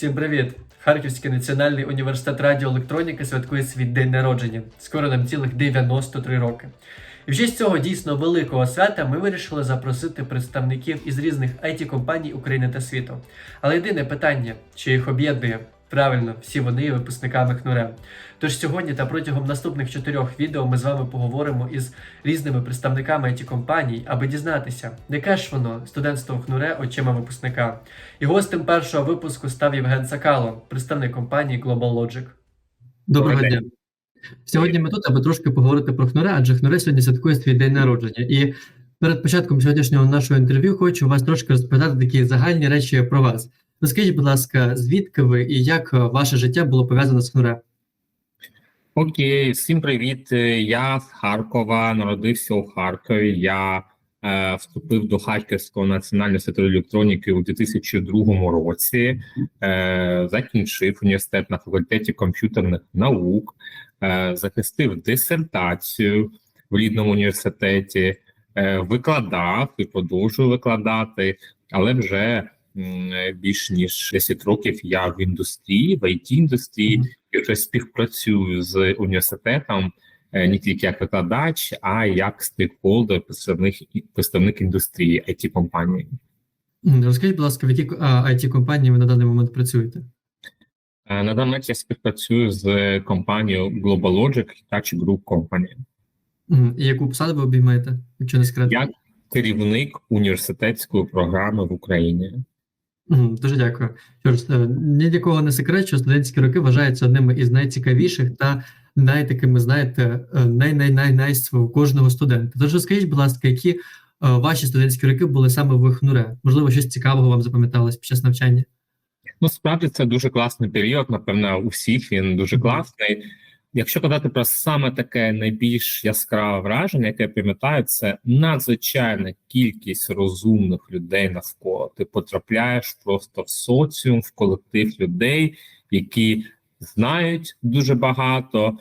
Всім привіт! Харківський національний університет радіоелектроніки святкує свій день народження. Скоро нам цілих 93 роки. І в честь цього дійсно великого свята ми вирішили запросити представників із різних it компаній України та світу. Але єдине питання, чи їх об'єднує? Правильно, всі вони є випускниками ХНУРЕ. Тож сьогодні та протягом наступних чотирьох відео ми з вами поговоримо із різними представниками it компаній, аби дізнатися, яке ж воно студентство ХНУРЕ очима випускника. І гостем першого випуску став Євген Сакало, представник компанії Global Logic. Доброго дня. Сьогодні ми тут, аби трошки поговорити про ХНУРЕ, адже ХНУРЕ сьогодні святкує свій день народження. І перед початком сьогоднішнього нашого інтерв'ю хочу вас трошки розповідати такі загальні речі про вас. Розкажіть, будь ласка, звідки ви і як е, ваше життя було пов'язане з ХНУРЕ? Окей, всім привіт. Е, Я з Харкова, народився у Харкові. Я е, вступив до Харківського національного інституту електроніки у 2002 році. Е, закінчив університет на факультеті комп'ютерних наук, е, захистив дисертацію в рідному університеті, е, викладав і продовжую викладати, але вже більш ніж 10 років я в індустрії, в it індустрії. І вже співпрацюю з університетом е, не тільки як викладач, а як стейкхолдер, представник представник індустрії it компанії. Розкажіть, будь ласка, в якій it компанії ви на даний момент працюєте? Е, На даний момент я співпрацюю з компанією Global Logic Hitachi Group Company. І яку посаду ви обіймаєте, якщо не секрет? Я керівник університетської програми в Україні. Дуже дякую. Е, ні для кого не секрет, що студентські роки вважаються одними із найцікавіших та найтакими, знаєте, най-най-най-най у кожного студента. Тож розкажіть, будь ласка, які е, ваші студентські роки були саме в ХНУРЕ? Можливо, щось цікавого вам запам'яталось під час навчання? Ну, справді це дуже класний період. Напевно, у всіх він дуже класний. Якщо казати про саме таке найбільш яскраве враження, яке я пам'ятаю, це надзвичайна кількість розумних людей навколо. Ти потрапляєш просто в соціум, в колектив людей, які знають дуже багато,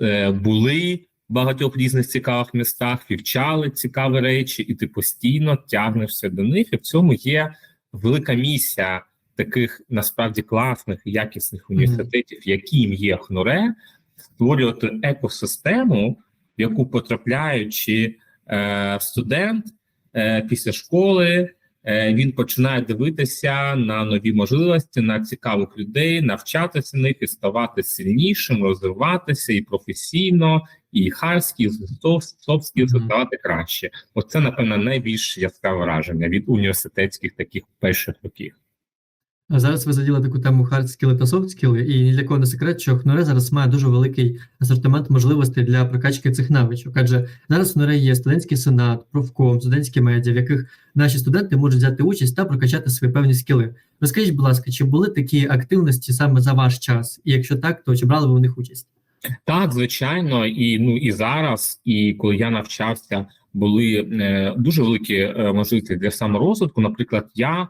е, були в багатьох різних цікавих містах, вивчали цікаві речі, і ти постійно тягнешся до них. І в цьому є велика місія таких насправді класних і якісних університетів, яким є ХНУРЕ, створювати екосистему, в яку потрапляючи е, студент е, після школи, е, він починає дивитися на нові можливості, на цікавих людей, навчатися них і ставати сильнішим, розвиватися і професійно, і харські, і софтські ставати краще. Оце, напевно, найбільш яскраве враження від університетських таких перших років. Зараз ви заділи таку тему хардскіли та софтскіли, і ні для кого не секрет, що ХНУРЕ зараз має дуже великий асортимент можливостей для прокачки цих навичок. Адже зараз в ХНУРЕ є студентський сенат, профком, студентські медіа, в яких наші студенти можуть взяти участь та прокачати свої певні скіли. Розкажіть, будь ласка, чи були такі активності саме за ваш час? І якщо так, то чи брали ви в них участь? Так, звичайно, і ну і зараз, і коли я навчався, були е, дуже великі е, можливості для саморозвитку. Наприклад, я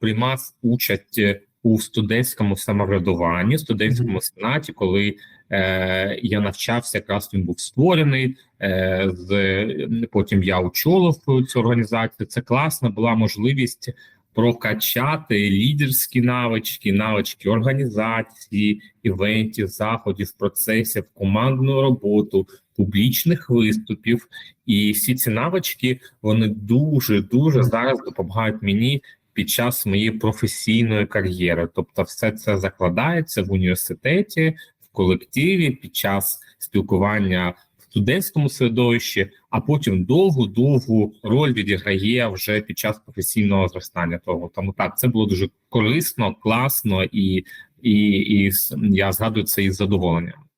приймав участь е, у студентському самоврядуванні, студентському сенаті, коли е, я навчався, якраз він був створений. Е, з потім я очолив цю організацію. Це класна була можливість прокачати лідерські навички, навички організації, івентів, заходів, процесів, командну роботу, публічних виступів. І всі ці навички вони дуже дуже зараз допомагають мені під час моєї професійної кар'єри. Тобто, все це закладається в університеті, в колективі під час спілкування в студентському середовищі, а потім довгу довгу роль відіграє вже під час професійного зростання. Того тому так це було дуже корисно, класно і. І, і я згадую це із задоволенням.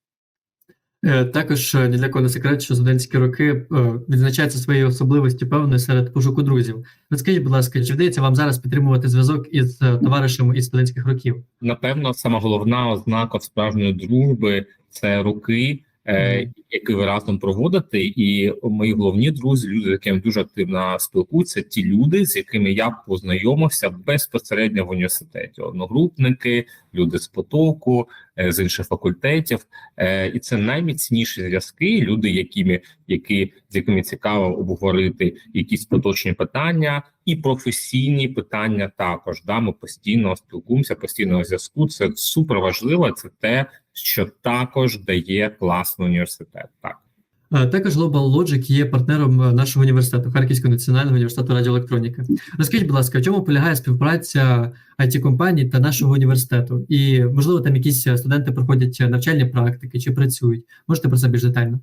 Е, Також е, ні для кого не секрет, що студентські роки е, відзначаються своєю особливістю певною серед пошуку друзів. Розкажіть, будь ласка, чи вдається вам зараз підтримувати зв'язок із товаришами із студентських років? Напевно, сама головна ознака справжньої дружби це роки, е, які ви разом проводите. І мої головні друзі, люди, з якими дуже активно спілкуються, ті люди, з якими я познайомився безпосередньо в університеті. Одногрупники, люди з потоку, з інших факультетів, Е, і це найміцніші зв'язки. Люди, якими які з якими цікаво обговорити якісь поточні питання, і професійні питання також. Да, ми постійно спілкуємося, постійного зв'язку. Це супер важливо. Це те, що також дає класний університет. Так. Е, Також Global Logic є партнером е, нашого університету, Харківського національного університету радіоелектроніки. Розкажіть, будь ласка, в чому полягає співпраця it компаній та нашого університету? І можливо, там якісь е, студенти проходять навчальні практики чи працюють? Можете про це більш детально?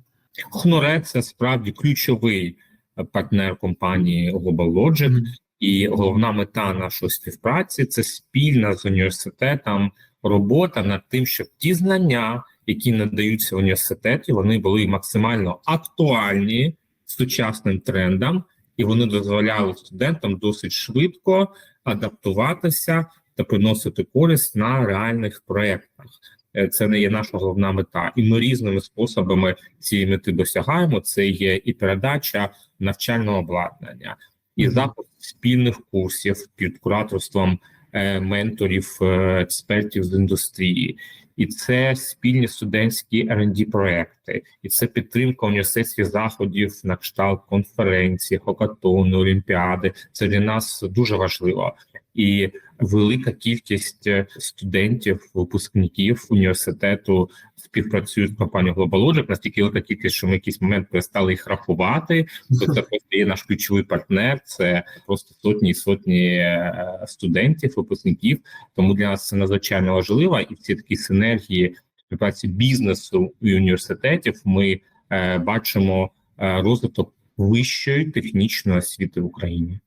Хноре це справді ключовий партнер компанії Global Logic. І головна мета нашої співпраці це спільна з університетом робота над тим, щоб ті знання, які надаються в університеті, вони були максимально актуальні сучасним трендам, і вони дозволяли студентам досить швидко адаптуватися та приносити користь на реальних проєктах. Е, Це не є наша головна мета, і ми різними способами цієї мети досягаємо. Це є і передача навчального обладнання, і запуск спільних курсів під кураторством е, менторів, е, експертів з індустрії, і це спільні студентські R&D проекти, і це підтримка університетських заходів на кшталт конференції, хокатони, олімпіади. Це для нас дуже важливо. І велика кількість е, студентів, випускників університету співпрацюють з компанією Global Logic, настільки велика кількість, що ми в якийсь момент перестали їх рахувати. То це просто є наш ключовий партнер. Це просто сотні і сотні е, студентів, випускників. Тому для нас це надзвичайно важливо, і в цій такій синергії співпраці бізнесу і університетів ми е, бачимо е, розвиток вищої технічної освіти в Україні.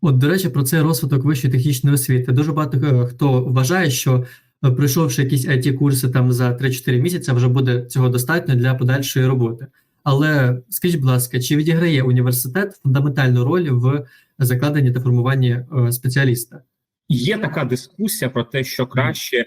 От, до речі, про цей розвиток вищої технічної освіти. Дуже багато е, хто вважає, що е, пройшовши якісь it курси там за 3-4 місяці, вже буде цього достатньо для подальшої роботи. Але скажіть, будь ласка, чи відіграє університет фундаментальну роль в закладенні та формуванні спеціаліста? Є така дискусія про те, що краще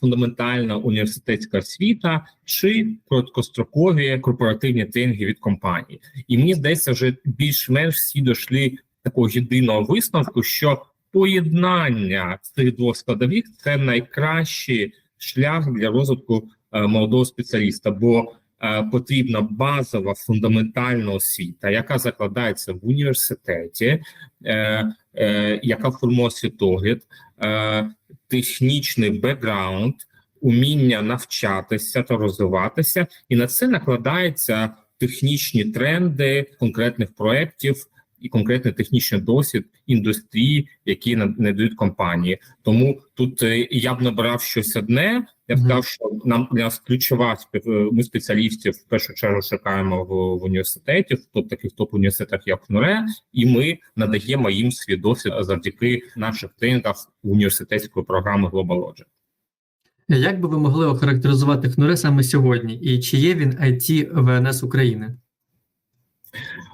фундаментальна університетська освіта чи короткострокові корпоративні тренінги від компаній. І мені здається, вже більш-менш всі дійшли такого єдиного висновку, що поєднання цих двох складових це найкращий шлях для розвитку е, молодого спеціаліста, бо е, потрібна базова фундаментальна освіта, яка закладається в університеті, е, е, яка формує світогляд, е, технічний бекграунд, уміння навчатися та розвиватися, і на це накладаються технічні тренди конкретних проєктів і конкретний технічний досвід індустрії, які над- надають компанії. Тому тут е, я б не брав щось одне. Я б сказав, що нам для нас ключова е, ми спеціалістів в першу чергу шукаємо в, в університеті, в топ таких топ університетах, як НУРЕ, і ми надаємо їм свій досвід завдяки наших тренінгах університетської програми Global Logic. Як би ви могли охарактеризувати ХНУРЕ саме сьогодні? І чи є він IT ВНС України?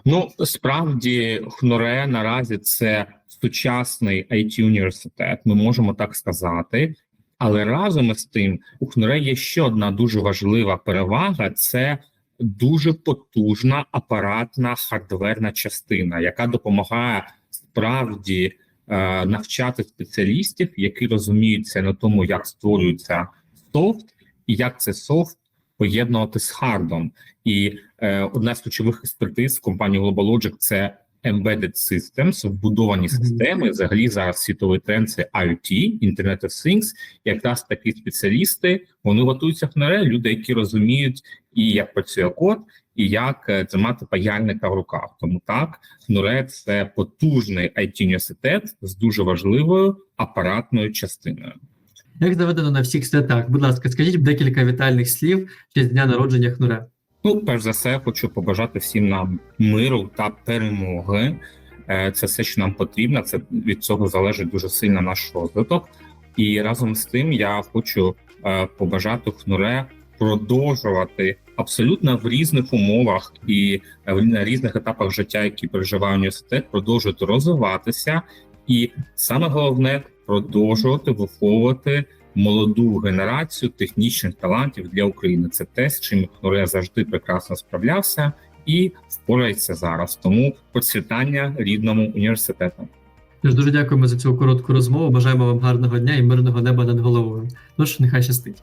Ну справді ХНУРЕ наразі це сучасний it університет. Ми можемо так сказати. Але разом із тим, у ХНУРЕ є ще одна дуже важлива перевага: це дуже потужна апаратна хардверна частина, яка допомагає справді е, навчати спеціалістів, які розуміються на тому, як створюється софт, і як це софт поєднувати з хардом. І е, одна з ключових експертиз компанії Global Logic – це embedded systems, вбудовані системи. Взагалі зараз світовий тренд це IoT, Internet of Things. Якраз такі спеціалісти вони готуються в НРЕ, люди, які розуміють і як працює код, і як е, тримати паяльника в руках. Тому так НУРЕ це потужний it університет з дуже важливою апаратною частиною. Як заведено на всіх святах? Будь ласка, скажіть декілька вітальних слів ще з дня народження ХНУРЕ. Ну, перш за все, хочу побажати всім нам миру та перемоги. Е, Це все, що нам потрібно. Це від цього залежить дуже сильно наш розвиток. І разом з тим я хочу е, побажати ХНУРЕ продовжувати абсолютно в різних умовах і на різних етапах життя, які переживає університет, продовжувати розвиватися, і саме головне продовжувати виховувати молоду генерацію технічних талантів для України. Це те, з чим ХНУРЕ завжди прекрасно справлявся і впорається зараз. Тому процвітання рідному університету. Тож дуже дякуємо за цю коротку розмову. Бажаємо вам гарного дня і мирного неба над головою. Тож, нехай щастить.